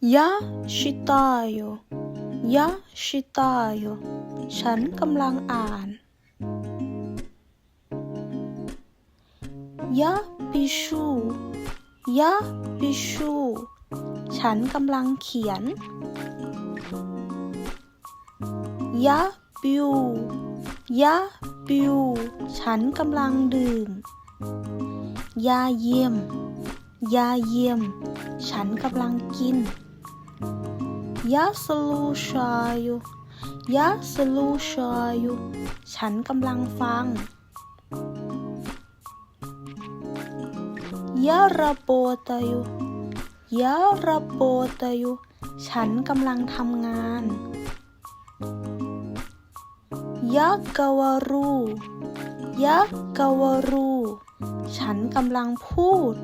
Я читаю Я читаю ฉันกำลังอ่าน Я пишу Я пишу ฉันกำลังเขียน Я пью Я пью ฉันกำลังดื่ม ยาเยี่ยม ยาเยี่ยม ฉันกำลังกิน Я слушаю Я слушаю ฉันกำลังฟัง Я работаю Я работаю ฉันกำลังทำงาน Я говорю Я говорю ฉันกำลังพูด